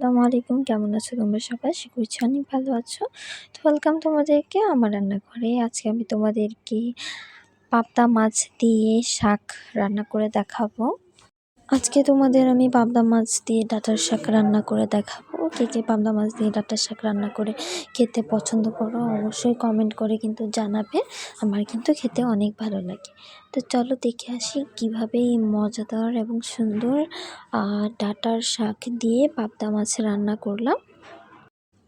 আসসালামু আলাইকুম। কেমন আছো তোমরা সবাই? সে করছি অনেক ভালো আছো। তো ওয়েলকাম তোমাদেরকে আমার রান্নাঘরে। আজকে আমি তোমাদেরকে পাবদা মাছ দিয়ে শাক রান্না করে দেখাবো। আজকে তোমাদের আমি পাবদা মাছ দিয়ে ডাটার শাক রান্না করে দেখাবো। কে কে পাবদা মাছ দিয়ে ডাটার শাক রান্না করে খেতে পছন্দ করো অবশ্যই কমেন্ট করে কিন্তু জানাবে। আমার কিন্তু খেতে অনেক ভালো লাগে। তো চলো দেখে আসি কীভাবে এই মজাদার এবং সুন্দর ডাটার শাক দিয়ে পাবদা মাছ রান্না করলাম।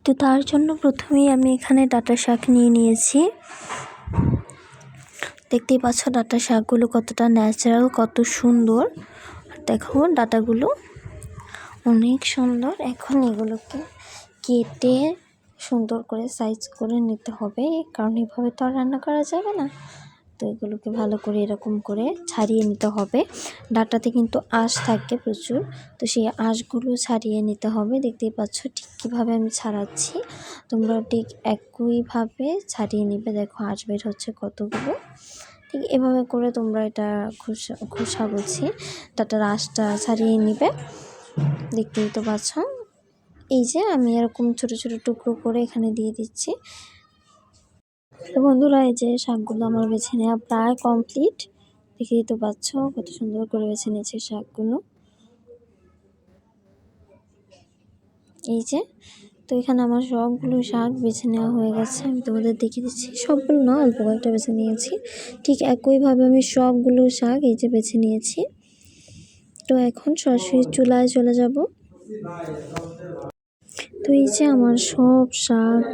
তো তার জন্য প্রথমেই আমি এখানে ডাটা শাক নিয়ে নিয়েছি। দেখতেই পাচ্ছ ডাটা শাকগুলো কতটা ন্যাচারাল কত সুন্দর। দেখো ডাটাগুলো অনেক সুন্দর। এখন এগুলোকে কেটে সুন্দর করে সাইজ করে নিতে হবে, কারণ এভাবে তো আর রান্না করা যাবে না। তো এগুলোকে ভালো করে এরকম করে ছাড়িয়ে নিতে হবে। ডাটাতে কিন্তু আঁশ থাকে প্রচুর, তো সেই আঁশগুলো ছাড়িয়ে নিতে হবে। দেখতেই পাচ্ছ ঠিক কীভাবে আমি ছাড়াচ্ছি। তোমরা ঠিক একইভাবে ছাড়িয়ে নিবে। দেখো আঁশ বের হচ্ছে কতগুলো। ঠিক এভাবে করে তোমরা এটা খোসা খোসা বলছি ডাটার আঁশটা ছাড়িয়ে নিবে। দেখতেই তো পাচ্ছ। এই যে আমি এরকম ছোট ছোট টুকরো করে এখানে দিয়ে দিচ্ছি। তো বন্ধুরা, এই যে শাকগুলো আমার বেছে নেওয়া প্রায় কমপ্লিট। দেখেই তো পাচ্ছ কত সুন্দর করে বেছে নিয়েছে শাকগুলো। এই যে তো এখানে আমার সবগুলো শাক বেছে নেওয়া হয়ে গেছে। আমি তোমাদের দেখিয়ে দিচ্ছি। সবগুলো না অল্প কয়েকটা বেছে নিয়েছি। ঠিক একইভাবে আমি সবগুলো শাক এই যে বেছে নিয়েছি। তো এখন সরাসরি চুলায় চলে যাব। তো এই যে আমার সব শাক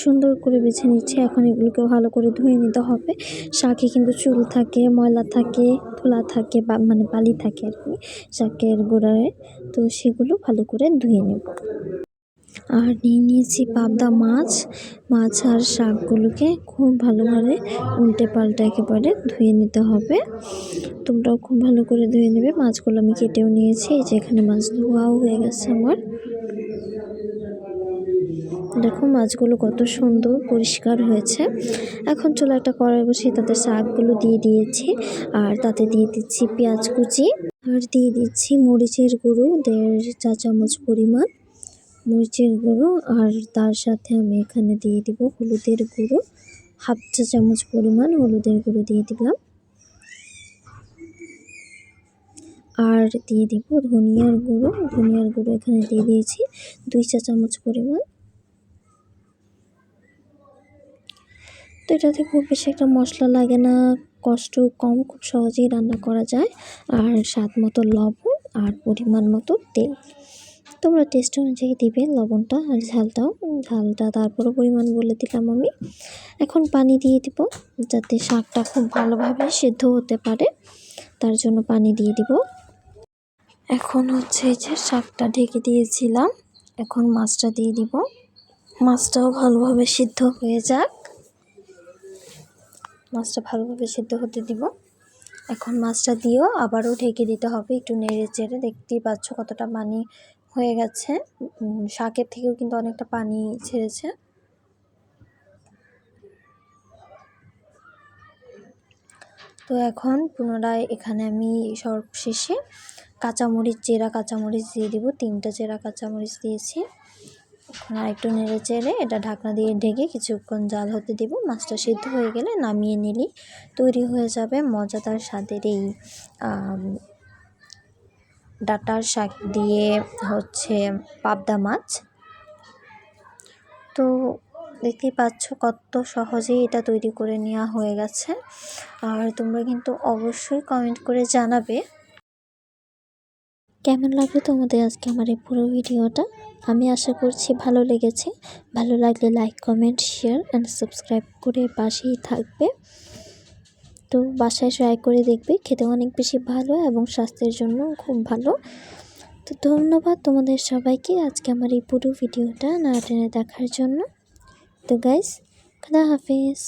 সুন্দর করে বেছে নিচ্ছে। এখন এগুলোকে ভালো করে ধুয়ে নিতে হবে। শাকে কিন্তু চুল থাকে, ময়লা থাকে ধুলা থাকে বা মানে বালি থাকে আর কি, শাকের গোড়ায়। তো সেগুলো ভালো করে ধুয়ে নেব। আর নিয়ে নিয়েছি পাবদা মাছ। মাছ আর শাকগুলোকে খুব ভালোভাবে উল্টে পাল্টে একেবারে ধুয়ে নিতে হবে। তোমরাও খুব ভালো করে ধুয়ে নেবে। মাছগুলো আমি কেটেও নিয়েছি। এই যে এখানে মাছ ধোয়াও হয়ে গেছে আমার। দেখো মাছগুলো কত সুন্দর পরিষ্কার হয়েছে। এখন চলো একটা কড়াই বসিয়ে তাতে শাকগুলো দিয়ে দিয়েছি। আর তাতে দিয়ে দিচ্ছি পেঁয়াজ কুচি। আর দিয়ে দিচ্ছি মরিচের গুঁড়ো। দেড় চা চামচ পরিমাণ। মরিচের গুঁড়ো আর তার সাথে আমি এখানে দিয়ে দিব হলুদের গুঁড়ো। হাফ চা চামচ পরিমাণ হলুদের গুঁড়ো দিয়ে দিলাম। আর দিয়ে দিব ধনিয়ার গুঁড়ো। ধনিয়ার গুঁড়ো এখানে দিয়ে দিয়েছি দুই চা চামচ পরিমাণ। তো এটাতে খুব বেশি একটা মশলা লাগে না, কষ্ট কম, খুব সহজেই রান্না করা যায়। আর স্বাদ মতো লবণ আর পরিমাণ মতো তেল। তোমরা টেস্ট অনুযায়ী দিবে লবণটা আর ঝালটাও। ঝালটা তারপরও পরিমাণ বলে দিলাম আমি। এখন পানি দিয়ে দিব যাতে শাকটা খুব ভালোভাবে সেদ্ধ হতে পারে। তার জন্য পানি দিয়ে দিব। এখন হচ্ছে যে শাকটা ঢেকে দিয়েছিলাম। এখন মাছটা দিয়ে দিব। মাছটাও ভালোভাবে সিদ্ধ হয়ে যাক। মাছটা ভালোভাবে সিদ্ধ হতে দিব। এখন মাছটা দিয়েও আবারও ঢেকে দিতে হবে। একটু নেড়ে চেড়ে দেখতেই পাচ্ছ কতটা পানি হয়ে গেছে। শাকের থেকেও কিন্তু অনেকটা পানি ছেড়েছে। তো এখন পুনরায় এখানে আমি সব শেষে কাঁচামরিচ, চেরা কাঁচামরিচ দিয়ে দিব। তিনটা চেরা কাঁচামরিচ দিয়েছি। এখন আর একটু নেড়ে চেড়ে এটা ঢাকনা দিয়ে ঢেকে কিছুক্ষণ জাল হতে দিব। মাছটা সিদ্ধ হয়ে গেলে নামিয়ে নিলেই তৈরি হয়ে যাবে মজাদার স্বাদের এই ডাটার শাক দিয়ে হচ্ছে পাবদা মাছ। তো দেখতেই পাচ্ছ কত সহজেই এটা তৈরি করে নেওয়া হয়ে গেছে। আর তোমরা কিন্তু অবশ্যই কমেন্ট করে জানাবে। কেমন লাগল তোমাদের আজকে আমার এই পুরো ভিডিওটা? আমি আশা করছি ভালো লেগেছে। ভালো লাগলে like comment share and subscribe করে পাশেই থাকবে। তো বাসায় ট্রাই করে দেখবে খেতে অনেক বেশি ভালো এবং স্বাস্থ্যের জন্য খুব ভালো। তো ধন্যবাদ তোমাদের সবাইকে আজকে আমার এই পুরো ভিডিওটা না টেনে দেখার জন্য। তো গাইস খুদা হাফিজ।